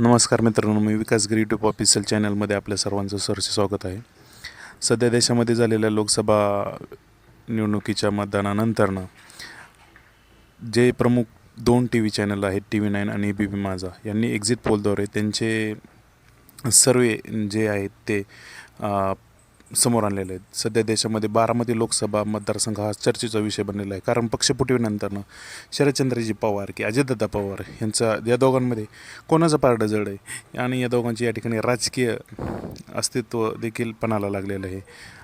नमस्कार मित्रांनो मी विकास गिरी YouTube official चॅनलमध्ये आपल्या सर्वांचं सरसे स्वागत आहे. सध्या देशामध्ये झालेल्या लोकसभा निवडणुकीच्या मतदानानंतरनं जे प्रमुख दोन टी व्ही चॅनल आहेत टी व्ही नाईन आणि ए बी पी माझा यांनी एक्झिट पोलद्वारे त्यांचे सर्वे जे आहेत ते समोर आणलेले आहेत. सध्या देशामध्ये बारामती लोकसभा मतदारसंघ हा चर्चेचा विषय बनलेला आहे. कारण पक्षपुटीनंतरनं शरदचंद्रजी पवार की अजितदादा पवार यांचा या दोघांमध्ये कोणाचं पारडं जड आहे? आणि या दोघांची या ठिकाणी राजकीय अस्तित्व देखील पणाला लागलेलं आहे.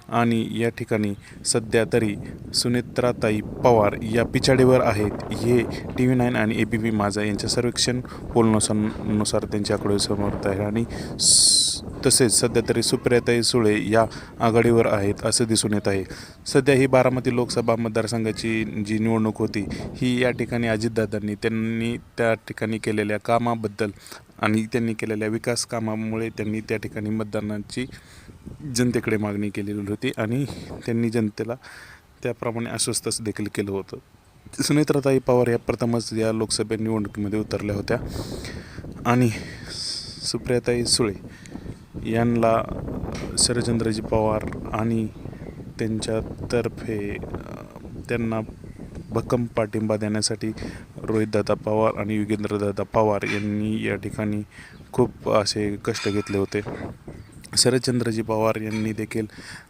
आणि या ठिकाणी सध्या तरी सुनेत्राताई पवार या पिछाडीवर आहेत. हे टी व्ही नाईन आणि ए बी पी माझा यांच्या सर्वेक्षण पोलनुसार नुसार त्यांच्याकडे समोर आहे आणि स- तसेच सध्या तरी सुप्रियाताई सुळे या आघाडीवर आहेत असं दिसून येत आहे. सध्या ही बारामती लोकसभा मतदारसंघाची जी निवडणूक होती ही या ठिकाणी अजितदादांनी त्यांनी त्या ठिकाणी केलेल्या कामाबद्दल आणि त्यांनी केलेल्या विकास कामामुळे त्यांनी त्या ठिकाणी मतदानाची जनतेकडे मागणी केलेली होती आणि त्यांनी जनतेला त्याप्रमाणे अस्वस्थच देखील केलं होतं. सुनेत्राताई पवार या प्रथमच या लोकसभा निवडणुकीमध्ये उतरल्या होत्या. आणि सुप्रियाताई सुळे यांना शरदचंद्रजी पवार आणि त्यांच्यातर्फे त्यांना भक्कम पाठिंबा देण्यासाठी रोहितदादा पवार आणि युगेंद्रदादा पवार यांनी या ठिकाणी खूप असे कष्ट घेतले होते. शरदचंद्रजी पवार यांनी देखील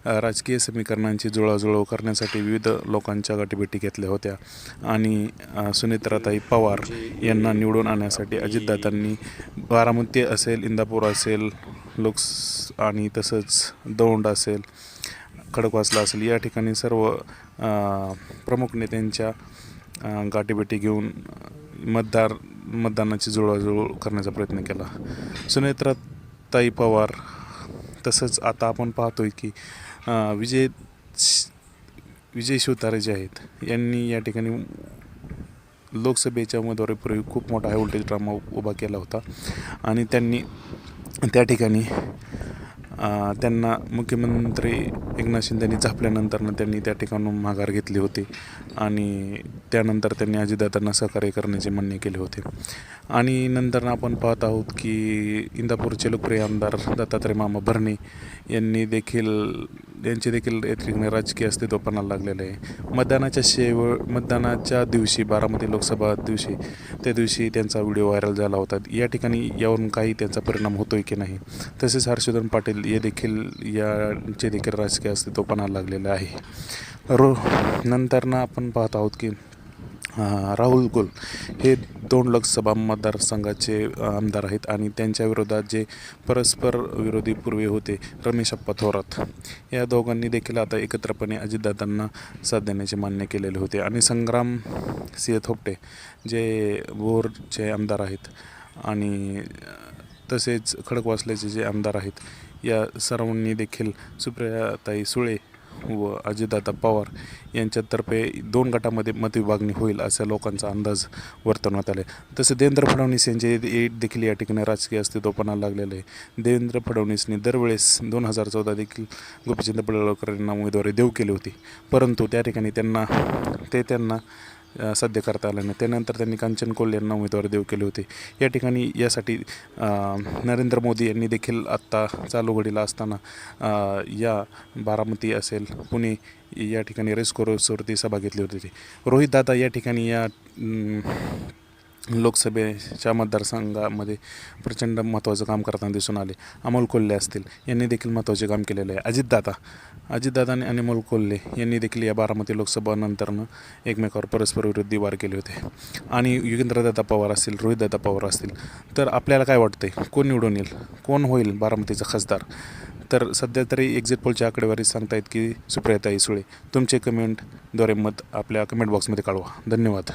राजकीय समीकरणांची जुळवाजुळव करण्यासाठी विविध लोकांच्या गाठीभेटी घेतल्या होत्या. आणि सुनेत्राताई पवार यांना निवडून आणण्यासाठी अजितदादांनी बारामती असेल इंदापूर असेल लोकस आणि तसंच दौंड असेल खडकवासला असेल या ठिकाणी सर्व प्रमुख नेत्यांच्या गाठीभेटी घेऊन मतदार मतदानाची जुळवाजुळव करण्याचा प्रयत्न केला. सुनेत्राताई पवार तसंच आता आपण पाहतोय की विजय विजय शिवतारे जे आहेत यांनी या ठिकाणी लोकसभेच्या उमेदवारीपूर्वी खूप मोठा हाय व्होल्टेज ड्रामा उभा केला होता. आणि त्यांनी त्या ठिकाणी त्यांना मुख्यमंत्री एकनाथ शिंदेनी झापल्यानंतरनं त्यांनी त्या ठिकाणून माघार घेतली होती. आणि त्यानंतर त्यांनी अजितदादांना सहकार्य करण्याचे म्हणणे केले होते. आणि नंतर आपण पाहत आहोत की इंदापूरचे लोकप्रिय आमदार दत्तात्रय मामा भरणे यांनी देखील यांचे देखील या राजकीय अस्तित्व पणाला लागलेलं आहे. मतदानाच्या शेव मतदानाच्या दिवशी बारामती लोकसभा दिवशी त्या दिवशी त्यांचा व्हिडिओ व्हायरल झाला होता. या ठिकाणी यावरून काही त्यांचा परिणाम होतोय की नाही? तसेच हर्षवर्धन पाटील हे देखील याचे देखील राजकीय अस्तित्व पणाला लागलेलं आहे. रो नंतरनं आपण पाहत आहोत की राहुल गुल हे दोन लोकसभा मतदारसंघाचे आमदार आहेत आणि त्यांच्या विरोधात जे परस्पर विरोधी पूर्वी होते रमेश अप्पा थोरात या दोघांनी देखील आता एकत्रपणे अजितदादांना साथ देण्याचे मान्य केलेले होते. आणि संग्राम सिंह थोपटे जे भोरचे आमदार आहेत आणि तसेच खडकवासल्याचे जे आमदार आहेत या सर्वांनी देखील सुप्रियाताई सुळे व अजितदादा पवार यांच्यातर्फे दोन गटामध्ये मतविभागणी होईल असा लोकांचा अंदाज वर्तवण्यात आला आहे तसं देवेंद्र फडणवीस यांचे देखील या ठिकाणी राजकीय अस्तित्वपणा लागलेलं आहे. देवेंद्र फडणवीसने दरवेळेस दोन हजार चौदा देखील गोपीचंद पडळकर यांना उमेदवारी देऊ केली होती. परंतु त्या ठिकाणी त्यांना ते त्यांना साध्य करता आलं नाही. त्यानंतर त्यांनी कांचन कोल यांना उमेदवारी देऊ केली होती. या ठिकाणी यासाठी नरेंद्र मोदी यांनी देखील आत्ता चालू घडीला असताना या बारामती असेल पुणे या ठिकाणी रेस्कोर्सवरती सभा घेतली होती रोहित दादा या ठिकाणी या लोकसभेच्या मतदारसंघामध्ये प्रचंड महत्त्वाचं काम करताना दिसून आले. अमोल कोल्हे असतील यांनी देखील महत्त्वाचे काम केलेले आहे. अजितदादा अजितदादा आणि अमोल कोल्हे यांनी देखील या बारामती लोकसभानंतरनं एकमेकावर परस्पर विरोधी वार केले होते. आणि युगेंद्रदादा पवार असतील रोहितदादा पवार असतील तर आपल्याला काय वाटतंय? कोण निवडून येईल? कोण होईल बारामतीचा खासदार? तर सध्या तरी एक्झिट पोलच्या आकडेवारी सांगतायत की सुप्रियाताई सुळे. तुमचे कमेंटद्वारे मत आपल्या कमेंट बॉक्समध्ये कळवा धन्यवाद.